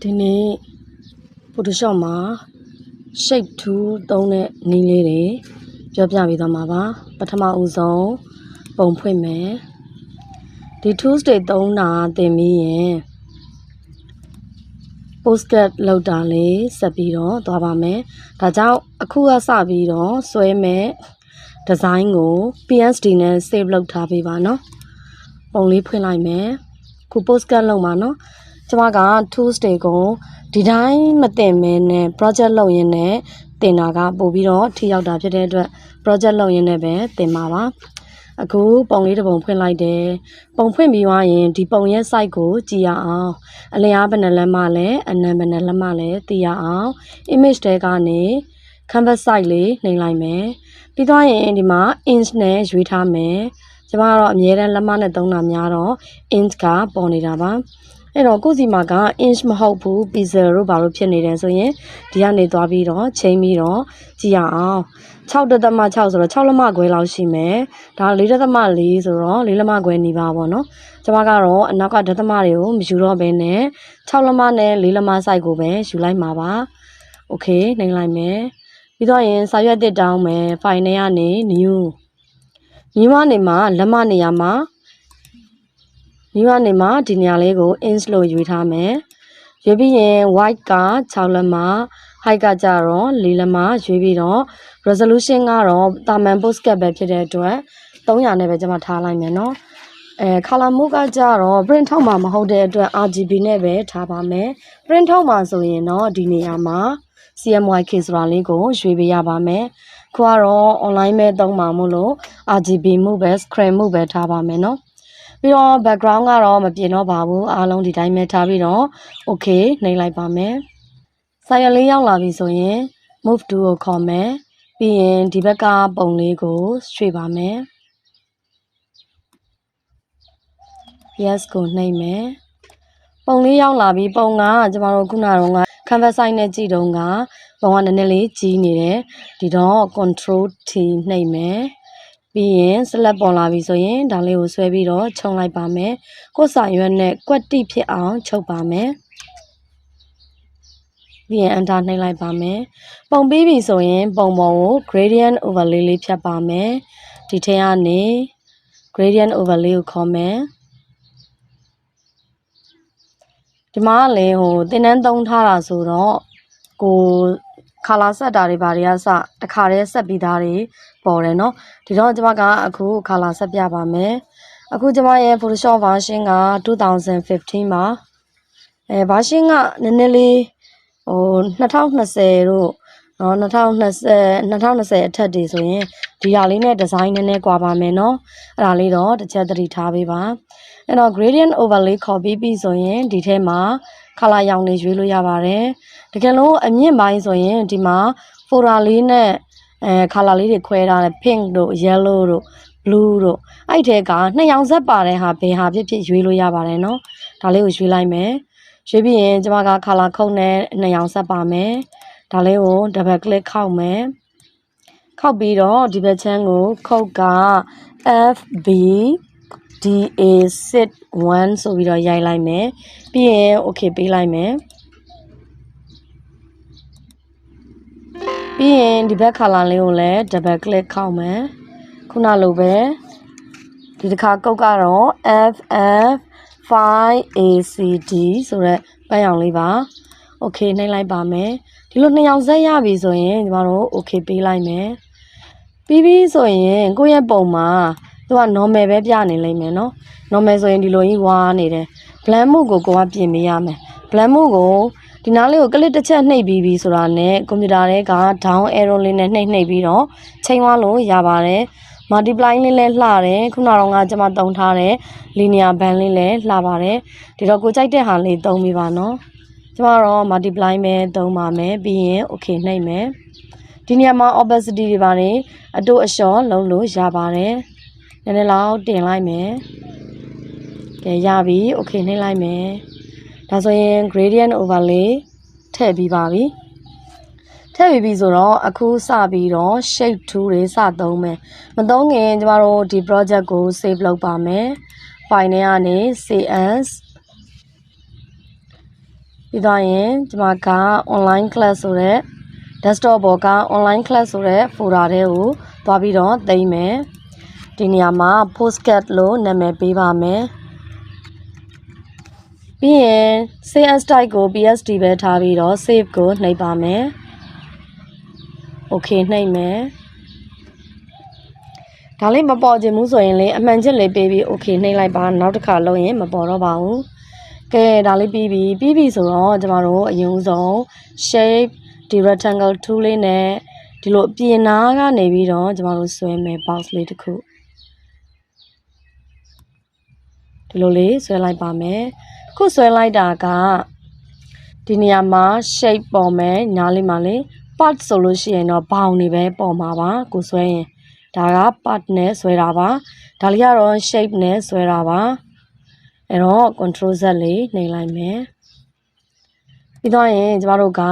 ဒီနေ့ Photoshop မှာ shape tool သုံးတဲ့နည်းလေးတွေပြောပြပေးသွားမှာပါပထမဦးဆုံးပုံဖွင့်မယ်ဒီ tools တွေသုံးတာသင်ပြီးရင် postcard လောက်တာလေးဆက်ပြီးတော့သွားပါမယ်ဒါကြောင့်အခုကစပြီးတော့ဆွဲမဲ့ ဒီဇိုင်းကို PSD နဲ့ save လုပ်ထားပေးပါနော်ပုံလေးဖွင့်လိုက်မယ်ခု postcard လုပ်ပါနော်ကျမက tools တွေကိုဒီတိုင်းမတင်မဲနဲ့ project လုပ်ရင်းနဲ့တင်တာကပို့ပြီးတော့ထိရောက်တာဖြစ်တဲ့အတွက် project လုပ်ရင်းနဲ့ပဲတင်ပါပါအခုပုံလေးတစ်ပုံဖွင့်လိုက်တယ်ပုံဖွင့်ပြီးွားရင်ဒီပုံရဲ့ site ကိုကြည့်ရအောင်အလျားဘယ်နှလမ်းမှလဲအနံဘယ်နှလမ်းမှလဲသိရအောင် image တွေကနေ canvas site လေးနှိပ်လိုက်မယ်ပြီးသွားရင်ဒီမှာ inch နဲ့ရွေးထားမယ်ကျမကတော့အမြဲတမ်းလက်မနဲ့သုံးတာများတော့ inch ကပေါ်နေတာပါအဲ့တော့ကိုယ့်စီမှာက inch မဟုတ်ဘူး pixel တို့ဘာလို့ဖြစ်နေတယ်ဆိုရင်ဒီကနေသွားပြီးတော့ချိန်ပြီးတော့ကြည့်ရအောင်6.6ဆိုတော့6လက်မခွဲလောက်ရှိမယ်ဒါ4.4ဆိုတော့4လက်မခွဲနေပါပေါ့နော်ကျမကတော့အနောက်ကဒသမတွေကိုမယူတော့ဘဲနဲ့6လက်မနဲ့4လက်မ size ကိုပဲယူလိုက်မှာပါโอเคနှိပ်လိုက်မယ် ပြီးတော့ရင်စာရွက်တစ်တောင်းမယ်ဖိုင်ထဲကနေ new ညီမနေမှာလက်မနေရာမှာညီမနေမှာဒီနေရာလေးကို inch လို့ယူထားမယ်ရွေးပြီးရင် white က6လက်မ height ကကြတော့4လက်မရွေးပြီးတော့ resolution ကတော့တာမန် postcard ပဲဖြစ်တဲ့အတွက်300နဲ့ပဲကျွန်မထားလိုက်မယ်နော်အဲ color mode ကကြတော့ print ထုတ်မှာမဟုတ်တဲ့အတွက် RGB နဲ့ပဲထားပါမယ် print ထုတ်မှာဆိုရင်တော့ဒီနေရာမှာ CMYK ဆိုတာလေးကိုရွေးပေးရပါမယ်။ခုကတော့ online ပဲသုံးမှာမို့လို့ RGB မှုပဲ screen မှုပဲထားပါမယ်နော်။ပြီးတော့ background ကတော့မပြင်တော့ပါဘူးအားလုံးဒီတိုင်းပဲထားပြီးတော့ okay နှိပ်လိုက်ပါမယ်။ဆိုင်ရလေးရောက်လာပြီဆိုရင် move to ကိုခေါ်မယ်။ပြီးရင်ဒီဘက်ကပုံလေးကိုရွှေ့ပါမယ်။ yes ကိုနှိပ်မယ်။ပုံလေးရောက်လာပြီပုံကကျမတို့ခုနကတော့ canvas site နဲ့ကြည့်တုန်းကပုံကနည်းနည်းလေးကြီးနေတယ်ဒီတော့ control T နှိပ်မယ်ပြီးရင် select ပေါ်လာပြီဆိုရင်ဒါလေးကိုဆွဲပြီးတော့ခြုံလိုက်ပါမယ်ကိုယ်စာရွက်နဲ့ကွက်တိဖြစ်အောင်ချုပ်ပါမယ်ပြီးရင် enter နှိပ်လိုက်ပါမယ်ပုံပြီးပြီဆိုရင် ပုံပေါ်ကို gradient overlay လေးဖြတ်ပါမယ်ဒီထဲကနေ gradient overlay ကိုခေါ်မယ် ဒီမှာကလည်းဟိုတင်တန်းသုံးထားတာဆိုတော့ကိုခါလာဆက်တာတွေဘာတွေကစတခါတည်းဆက်ပြီးသားတွေပေါ်တယ်เนาะဒီတော့ကျွန်မကအခုခါလာဆက်ပြပါမယ်အခုကျွန်မရဲ့ Photoshop version က2015ပါအဲ version ကနည်းနည်းလေးဟို2020တို့ နော်2020 2020အထက်တွေဆိုရင်ဒီဟာလေးနဲ့ဒီဇိုင်းနည်းနည်းကွာပါမယ်နော်အဲ့ဒါလေးတော့တစ်ချက်သတိထားပေးပါအဲ့တော့ gradient overlay ခေါ်ပြီးပြီဆိုရင်ဒီထဲမှာ color ရောင်တွေရွေးလို့ရပါတယ်တကယ်လို့အမြင့်ပိုင်းဆိုရင်ဒီမှာ fora လေးနဲ့အဲ color လေးတွေခွဲထားတယ် pink တို့ yellow တို့ blue တို့အဲ့ထဲကနှစ်ရောင်ဆက်ပါတဲ့ဟာဘယ်ဟာဖြစ်ဖြစ်ရွေးလို့ရပါတယ်နော်ဒါလေးကိုရွေးလိုက်မယ်ရွေးပြီးရင်ကျမက color ခုံနဲ့နှစ်ရောင်ဆက်ပါမယ်။ ဒါလေးကို double click ခောက်မယ်ခောက်ပြီးတော့ဒီဘက်ချမ်းကိုခုတ်က FB DA sit 1ဆိုပြီးတော့ရိုက်လိုက်မယ်ပြီးရင် okay ပေးလိုက်မယ်ပြီးရင်ဒီဘက် color လေးကိုလည်း double click ခောက်မယ်ခုနလိုပဲဒီတစ်ခါကုတ်ကတော့ FF 5ACD ဆိုရက်ပန်းရောင်လေးပါ okay နှိပ်လိုက်ပါမယ် ဒီလိုနှစ်ယောက်ဆက်ရပြီဆိုရင်ညီမတို့ okay ပေးလိုက်မယ်ပြီးပြီဆိုရင်ကိုယ့်ရဲ့ပုံမှာသူက normal ပဲပြနေလိမ့်မယ်နော် normal ဆိုရင်ဒီလိုကြီးဝါးနေတယ် blend မှုကိုကိုကပြင်ပေးရမယ် blend မှုကိုဒီနားလေးကိုကလစ်တစ်ချက်နှိပ်ပြီးပြီဆိုတာနဲ့ကွန်ပျူတာတွေက down arrow လေးနဲ့နှိပ်နှိပ်ပြီးတော့ချိန်သွားလို့ရပါတယ် multiply လေးလည်းလှတယ်ခုနကတော့ငါကျွန်မတုံထားတဲ့ linear band လေးလည်းလှပါတယ်ဒီတော့ကိုကြိုက်တဲ့ဟာလေးသုံးပြီးပါနော် ကျွန်မတော့ multiply ပဲသုံးပါမယ်ပြီးရင် okay နှိပ်မယ်ဒီနေရာမှာ opacity တွေပါတယ်အတူအလျှော်လုံးလို့ရပါတယ်နည်းနည်းလောက်တင်လိုက်မယ်ကဲရပြီ okay နှိပ်လိုက်မယ်ဒါဆိုရင် gradient overlay ထည့်ပြီးပါပြီထထည့်ပြီးပြီဆိုတော့အခုစပြီးတော့ shape 2တွေစသုံးမယ်မသုံးခင်ကျမတို့ဒီ project ကို save လုပ်ပါမယ် file ထဲကနေ cs ပြီးတော့ရင်ကျမက online class ဆိုတဲ့ desktop ပေါ်က online class ဆိုတဲ့ folder ထဲကိုသွားပြီးတော့သိမ်းမယ်ဒီနေရာမှာ postcard လို့နာမည်ပေးပါမယ်ပြီးရင် cs type ကို psd ပဲထားပြီးတော့ save ကိုနှိပ်ပါမယ် okay နှိပ်မယ်ဒါလေးမပေါ်ခြင်းဘူးဆိုရင်လေအမှန်ချက်လေးပေးပြီး okay နှိပ်လိုက်ပါနောက်တစ်ခါလုပ်ရင်မပေါ်တော့ပါဘူး ကဲဒါလေးပြီးပြီပြီးပြီဆိုတော့ကျမတို့အရင်ဆုံး shape ဒီ rectangle tool လေးနဲ့ဒီလိုအပြင်နားကနေပြီးတော့ကျမတို့ဆွဲမယ် box လေးတစ်ခုဒီလိုလေးဆွဲလိုက်ပါမယ်ခုဆွဲလိုက်တာကဒီနေရာမှာ shape ပေါ်မယ်ညားလေးမှာလေ part ဆိုလို့ရှိရင်တော့ဘောင်တွေပဲပေါ်မှာပါကိုဆွဲရင်ဒါက part နဲ့ဆွဲတာပါဒါလေးကတော့ shape နဲ့ဆွဲတာပါ အဲ့တော့ control z လေးနှိပ်လိုက်မယ်ပြီးတော့ရင်ကျမတို့က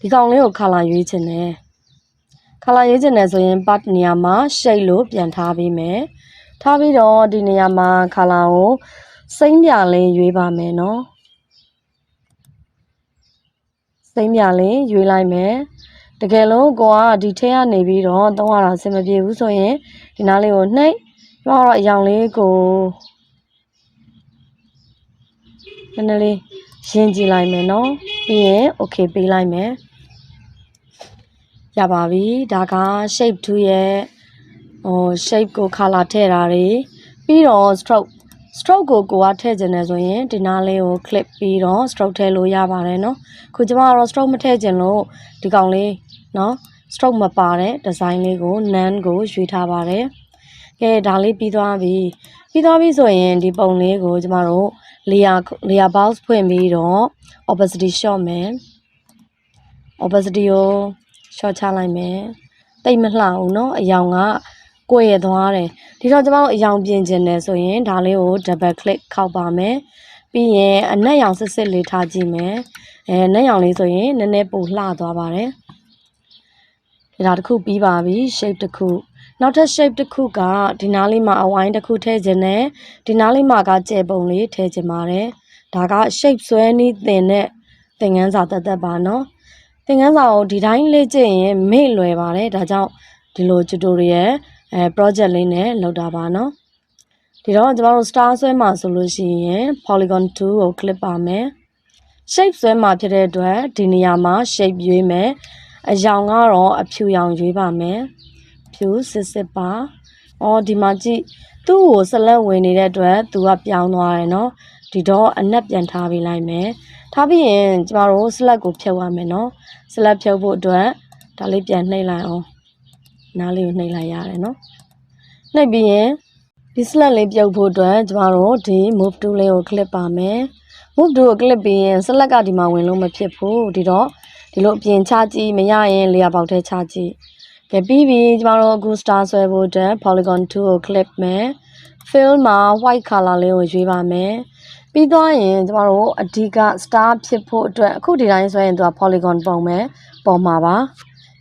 ဒီကောင်လေးကို color ရွေးချင်တယ် color ရွေးချင်တယ်ဆိုရင် part နေရာမှာ shade လို့ပြန်ထားပေးမယ်ထားပြီးတော့ဒီနေရာမှာ color ကိုစိမ့်ပြလေးရွေးပါမယ်နော်စိမ့်ပြလေးရွေးလိုက်မယ်တကယ်လို့ကိုကဒီထဲကနေပြီးတော့သုံးရတာအဆင်မပြေဘူးဆိုရင်ဒီနားလေးကိုနှိပ် ကျမတော့အယောင်လေးကိုနည်းနည်းလေးရှင်းကြည့်လိုက်မယ်နော်ပြီးရင် okay ပေးလိုက်မယ်ရပါပြီဒါက shape 2ရဲ့ဟို shape ကို color ထည့်တာတွေပြီးတော့ stroke stroke ကိုကိုကထည့်ခြင်းနဲ့ဆိုရင်ဒီနားလေးကို clip ပြီးတော့ stroke ထည့်လို့ရပါတယ်เนาะခုကျမကတော့ stroke မထည့်ခြင်းလို့ဒီကောင်လေးเนาะ stroke မပါတဲ့ design လေးကို none ကိုရွေးထားပါတယ် ကဲဒါလေးပြီးသွားပြီပြီးသွားပြီဆိုရင်ဒီပုံလေးကိုကျမတို့ layer layer box ဖွင့်ပြီးတော့ opacity short မယ် opacity ကို short ချလိုက်မယ်တိတ်မလှဘူးเนาะအယောင်ကကိုယ်ရသွားတယ်ဒီတော့ကျမတို့အယောင်ပြင်ခြင်းတယ်ဆိုရင်ဒါလေးကို double click ခောက်ပါမယ်ပြီးရင်အနက်ရောင်စစ်စစ်လေးထားကြည့်မယ်အဲနက်ရောင်လေးဆိုရင်နည်းနည်းပိုလှသွားပါတယ်ဒီဒါတစ်ခုပြီးပါပြီ shape တစ်ခု နောက်ထပ် shape တစ်ခုကဒီနားလေးမှာအဝိုင်းတစ်ခုထည့်ခြင်းနဲ့ဒီနားလေးမှာကကျယ်ပုံလေးထည့်ခြင်းပါတယ်ဒါက shape ဆွဲနည်းသင်တဲ့သင်ခန်းစာတသက်ပါနော်သင်ခန်းစာကိုဒီတိုင်းလေ့ကျင့်ရင်မေ့လွယ်ပါတယ်ဒါကြောင့်ဒီလို tutorial အဲ project လေးနဲ့လုပ်တာပါနော်ဒီတော့ကျမတို့ star ဆွဲမှာဆိုလို့ရှိရင် polygon 2ကို click ပါမယ် shape ဆွဲမှာဖြစ်တဲ့အတွက်ဒီနေရာမှာ shape ရွေးမယ်အယောင်ကတော့အဖြူရောင်ရွေးပါမယ် ဖြူစစ်စစ်ပါအော်ဒီမှာကြည့်သူ့ကိုဆက်လက်ဝင်နေတဲ့အတွက်သူကပြောင်းသွားတယ်နော်ဒီတော့အနက်ပြန်ထားပေးလိုက်မယ်ထားပြီးရင်ကျမတို့ select ကိုဖြုတ်ရမယ်နော် select ဖြုတ်ဖို့အတွက်ဒါလေးပြန်နှိပ်လိုက်အောင်နားလေးကိုနှိပ်လိုက်ရတယ်နော်နှိပ်ပြီးရင်ဒီ select လေးပြုတ်ဖို့အတွက်ကျမတို့ဒီ move tool လေးကို click ပါမယ် move tool ကို click ပြီးရင် select ကဒီမှာဝင်လို့မဖြစ်ဘူးဒီတော့ဒီလိုအပြင်ချကြည့်မရရင် layer ပေါက်ထဲချကြည့် ကဲပြီးပြီကျမတို့အခု star ဆွဲဖို့အတွက် polygon 2ကို click မယ် fill မှာ white color လေးကိုရွေးပါမယ်ပြီးသွားရင်ကျမတို့အဓိက star ဖြစ်ဖို့အတွက်အခုဒီတိုင်းဆွဲရင်သူက polygon ပုံပဲပေါ်မှာပါ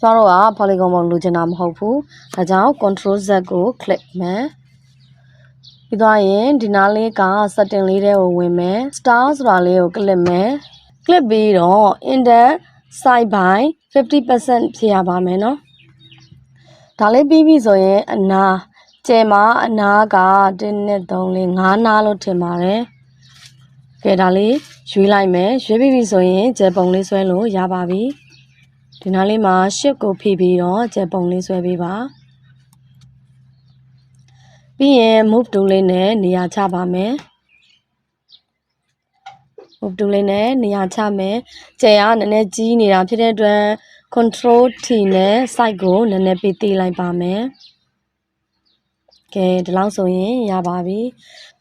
ကျမတို့က polygon ပုံလိုချင်တာမဟုတ်ဘူးဒါကြောင့် control z ကို click မယ်ပြီးသွားရင်ဒီနားလေးက setting လေးထဲကိုဝင်မယ် star ဆိုတာလေးကို click မယ် click ပြီးတော့ index side by 50%ဖြစ်ရပါမယ်နော် ဒါလေးပြီးပြီဆိုရင်အနာကျဲမှာအနာက1နဲ့3လေး5နာလို့ထင်ပါတယ်ကဲဒါလေးရွေးလိုက်မယ်ရွေးပြီးပြီဆိုရင်ကျဲပုံလေးဆွဲလို့ရပါပြီဒီနားလေးမှာ shift ကိုဖိပြီးတော့ကျဲပုံလေးဆွဲပေးပါပြီးရင် move tool လေးနဲ့နေရာချပါမယ် move tool လေးနဲ့နေရာချမယ်ကျဲကနည်းနည်းကြီးနေတာဖြစ်တဲ့အတွက် control T နဲ့ site ကိုနည်းနည်းပေးသေးလိုက်ပါမယ်ကဲဒီလောက်ဆိုရင်ရပါပြီ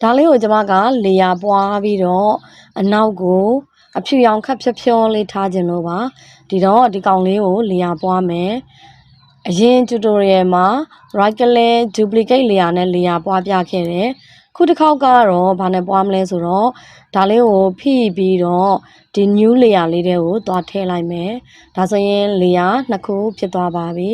ဒါလေးကိုကျွန်မကလေယာပွားပြီးတော့အနောက်ကိုအဖြူရောင်ခက်ဖြဖြောလေးထားခြင်းလို့ပါဒီတော့ဒီကောင်လေးကိုလေယာပွားမယ်အရင် tutorial မှာ right click duplicate layer နဲ့ layer ပွားပြခဲ့တယ် ခုတစ်ခေါက်ကတော့ဘာနဲ့ပွားမလဲဆိုတော့ဒါလေးကိုဖိပြီးတော့ဒီ new layer လေးတွေကိုသွားထည့်လိုက်မယ်ဒါဆိုရင် layer နှစ်ခုဖြစ်သွားပါပြီ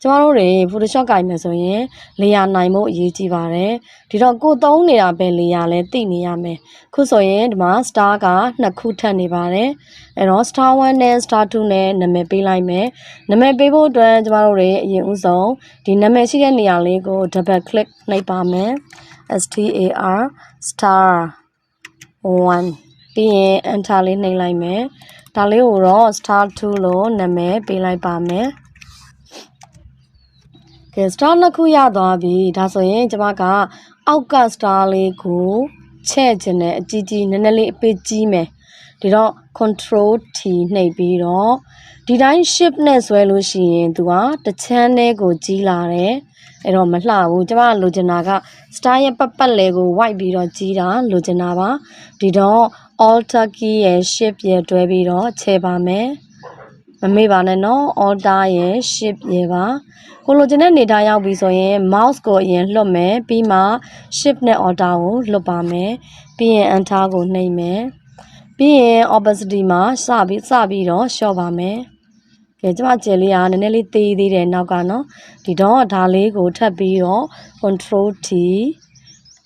ကျမတို့တွေ Photoshop ကင်မယ်ဆိုရင် layer နိုင်ဖို့အရေးကြီးပါတယ်ဒီတော့ကိုသုံးနေတာပဲ layer လဲသိနေရမယ်ခုဆိုရင်ဒီမှာ star ကနှစ်ခုထပ်နေပါတယ်အဲ့တော့ star 1နဲ့ star 2နဲ့နာမည်ပေးလိုက်မယ်နာမည်ပေးဖို့အတွက်ကျမတို့တွေအရင်ဦးဆုံးဒီနာမည်ရှိတဲ့နေရာလေးကို double click နှိပ်ပါမယ် star star 1ပြီးရင် enter လေးနှိပ်လိုက်မယ်ဒါလေးကိုတော့ star 2လို့နာမည်ပေးလိုက်ပါမယ်ကဲ star နှစ်ခုရသွားပြီဒါဆိုရင်ကျွန်မကအောက်က star လေးကိုချဲ့ခြင်းနဲ့အကြီးကြီးနည်းနည်းလေးအပစ်ကြီးမယ်ဒီတော့ control T နှိပ်ပြီးတော့ဒီတိုင်း shift နဲ့ဆွဲလို့ရှိရင်သူကတစ်ချမ်းလေးကိုကြီးလာတယ် အဲ့တော့မလှဘူးကျမလိုချင်တာက star ရဲ့ပတ်ပတ်လေကို white ပြီးတော့ကြီးတာလိုချင်တာပါဒီတော့ alter key ရဲ့ shift ရဲ့တွဲပြီးတော့ချဲပါမယ်မမေ့ပါနဲ့နော် alter ရဲ့ shift ရဲ့ပါကိုလိုချင်တဲ့နေသားရောက်ပြီဆိုရင် mouse ကိုအရင်လွှတ်မယ်ပြီးမှ shift နဲ့ alter ကိုလွှတ်ပါမယ်ပြီးရင် enter ကိုနှိပ်မယ်ပြီးရင် opacity မှာစပြီးစပြီးတော့ short ပါမယ် ကဲကျမကျယ်လေးကနည်းနည်းလေးသေးသေးတယ်နောက်ကနော်ဒီတော့ဒါလေးကိုထပ်ပြီးတော့ control T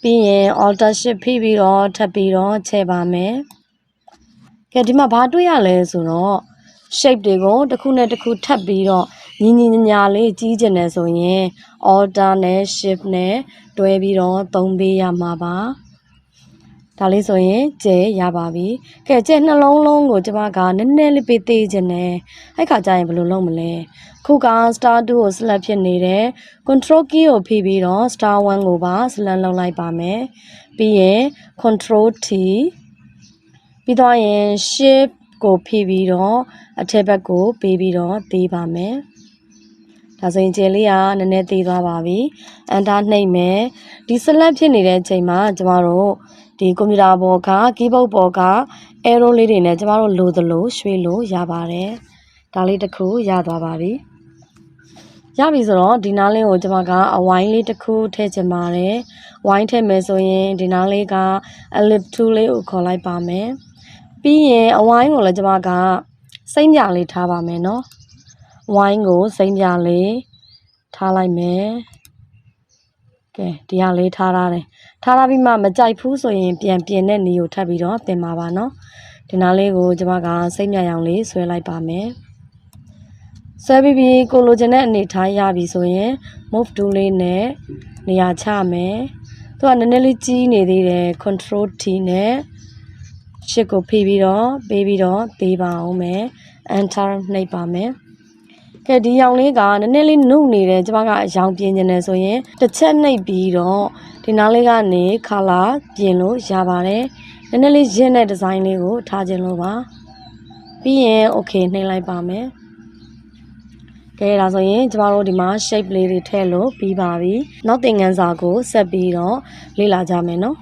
ပြီးရင် alter shift ဖိပြီးတော့ထပ်ပြီးတော့ချဲ့ပါမယ်ကဲဒီမှာဘာတွေ့ရလဲဆိုတော့ shape တွေကိုတစ်ခုနဲ့တစ်ခုထပ်ပြီးတော့ညီညီညာညာလေးကြီးကျင်တယ်ဆိုရင် alter နဲ့ shift နဲ့တွဲပြီးတော့သုံးပေးရမှာပါ ဒါလေးဆိုရင်ကျဲရပါပြီ။ကဲကျဲနှလုံးလုံးကိုကျမကနည်းနည်းလေးပေးသေးခြင်းနဲ့အဲ့ခါကျရင်ဘယ်လိုလုပ်မလဲ။ခုက star 2ကို select ဖြစ်နေတယ်။ control key ကိုဖိပြီးတော့ star 1ကိုပါ select လုပ်လိုက်ပါမယ်။ပြီးရင် control T ပြီးတော့ရင် shift ကိုဖိပြီးတော့အထက်ဘက်ကိုပေးပြီးတော့သေးပါမယ်။ဒါဆိုရင်ကျယ်လေးကနည်းနည်းသေးသွားပါပြီ။ enter နှိပ်မယ်။ဒီ select ဖြစ်နေတဲ့အချိန်မှာကျမတို့ ဒီကွန်ပျူတာပေါ်က keyboard ပေါ်က arrow လေးတွေနဲ့ကျမတို့လိုသလိုရွှေ့လို့ရပါတယ်။ဒါလေးတစ်ခုရသွားပါပြီ။ရပြီဆိုတော့ဒီနားလေးကိုကျမကအဝိုင်းလေးတစ်ခုထည့်ချင်ပါတယ်။ဝိုင်းထည့်မယ်ဆိုရင်ဒီနားလေးက ellip tool လေးကိုခေါ်လိုက်ပါမယ်။ပြီးရင်အဝိုင်းကိုလည်းကျမကစိမ့်ပြလေးထားပါမယ်နော်။ဝိုင်းကိုစိမ့်ပြလေးထားလိုက်မယ်။ကဲဒီဟာလေးထားထားတယ် ထားထားပြီးမှမကြိုက်ဘူးဆိုရင်ပြန်ပြင်တဲ့နေကိုထပ်ပြီးတော့တင်ပါပါနော်ဒီနားလေးကိုကျွန်မကစိတ်မြရောင်လေးဆွဲလိုက်ပါမယ်ဆွဲပြီးပြီးကိုလိုချင်တဲ့အနေထားရပြီဆိုရင် move tool လေးနဲ့နေရာချမယ်သူကနည်းနည်းလေးကြီးနေသေးတယ် control T နဲ့ရှစ်ကိုဖိပြီးတော့ပေးပြီးတော့သေးပါအောင်မယ် enter နှိပ်ပါမယ် ကဲဒီရောင်လေးကနည်းနည်းလေးနှုတ်နေတယ်ကျွန်မကအရောင်ပြင်နေတယ်ဆိုရင်တစ်ချက်နှိပ်ပြီးတော့ဒီနားလေးကနေ color ပြင်လို့ရပါတယ်နည်းနည်းလေးရင့်တဲ့ဒီဇိုင်းလေးကိုထားခြင်းလို့ပါပြီးရင် okay နှိပ်လိုက်ပါမယ်ကဲဒါဆိုရင်ကျမတို့ဒီမှာ shape လေးတွေထည့်လို့ပြီးပါပြီနောက်သင်ခန်းစာကိုဆက်ပြီးတော့လေ့လာကြမယ်နော်